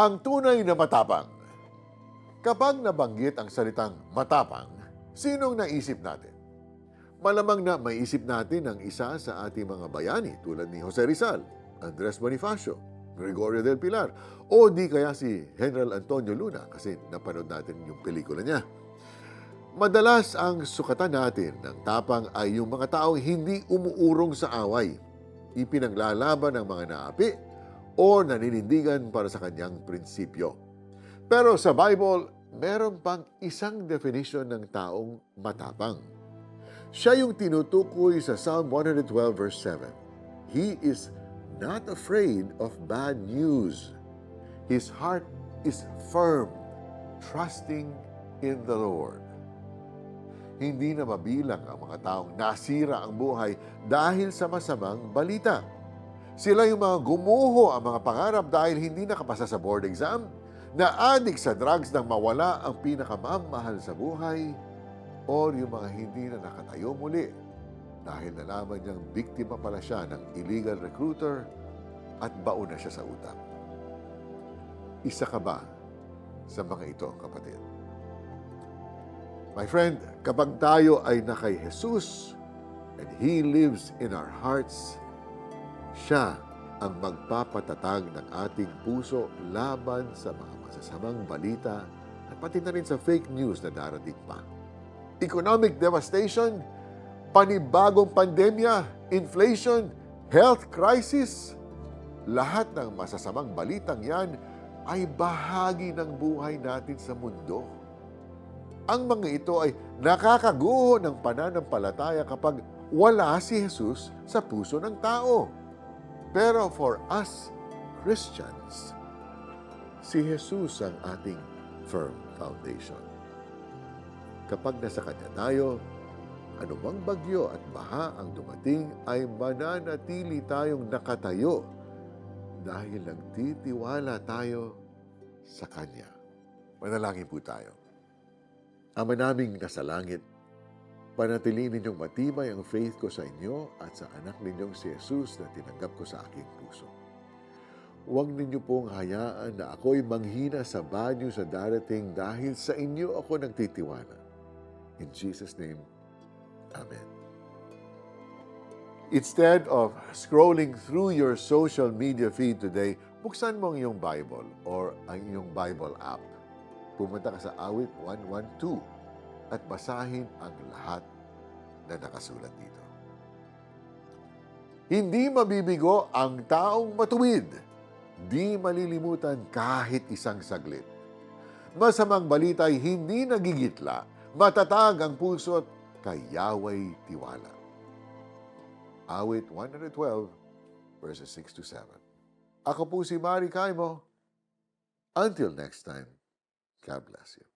Ang tunay na matapang. Kapag nabanggit ang salitang matapang, sinong naisip natin? Malamang na maisip natin ang isa sa ating mga bayani tulad ni Jose Rizal, Andres Bonifacio, Gregorio del Pilar, o di kaya si General Antonio Luna kasi napanood natin yung pelikula niya. Madalas ang sukatan natin ng tapang ay yung mga taong hindi umuurong sa away, ipinaglalaban ng mga naapi o naninindigan para sa kanyang prinsipyo. Pero sa Bible, meron pang isang definition ng taong matapang. Siya yung tinutukoy sa Psalm 112 verse 7. He is not afraid of bad news. His heart is firm, trusting in the Lord. Hindi na mabilang ang mga taong nasira ang buhay dahil sa masamang balita. Sila yung mga gumuho ang mga pangarap dahil hindi nakapasa sa board exam, na adik sa drugs nang mawala ang pinakamamahal sa buhay, or yung mga hindi na nakatayo muli dahil nalaman niyang biktima pala siya ng illegal recruiter at baon na siya sa utang. Isa ka ba sa mga ito, kapatid? My friend, kapag tayo ay na kay Jesus and He lives in our hearts, siya ang magpapatatag ng ating puso laban sa mga masasamang balita at pati na rin sa fake news na darating pa. Economic devastation, panibagong pandemya, inflation, health crisis, lahat ng masasamang balitang yan ay bahagi ng buhay natin sa mundo. Ang mga ito ay nakakaguho ng pananampalataya kapag wala si Jesus sa puso ng tao. Pero for us, Christians, si Jesus ang ating firm foundation. Kapag nasa Kanya tayo, anumang bagyo at baha ang dumating ay mananatili tayong nakatayo dahil nagtitiwala tayo sa Kanya. Manalangin po tayo. Ama naming nasa langit, panatiliin ninyong matibay ang faith ko sa inyo at sa anak ninyong si Jesus na tinanggap ko sa aking puso. Huwag ninyo pong hayaan na ako'y manghina sa banyo sa darating dahil sa inyo ako nagtitiwala. In Jesus' name, Amen. Instead of scrolling through your social media feed today, buksan mo ang iyong Bible or ang iyong Bible app. Pumunta ka sa awit 112 at basahin ang lahat na nakasulat dito. Hindi mabibigo ang taong matuwid. Di malilimutan kahit isang saglit. Masamang balita ay hindi nagigitla. Matatag ang puso at kay Yahweh tiwala. Awit 112, verses 6 to 7. Ako po si Mari Kaimo. Until next time, God bless you.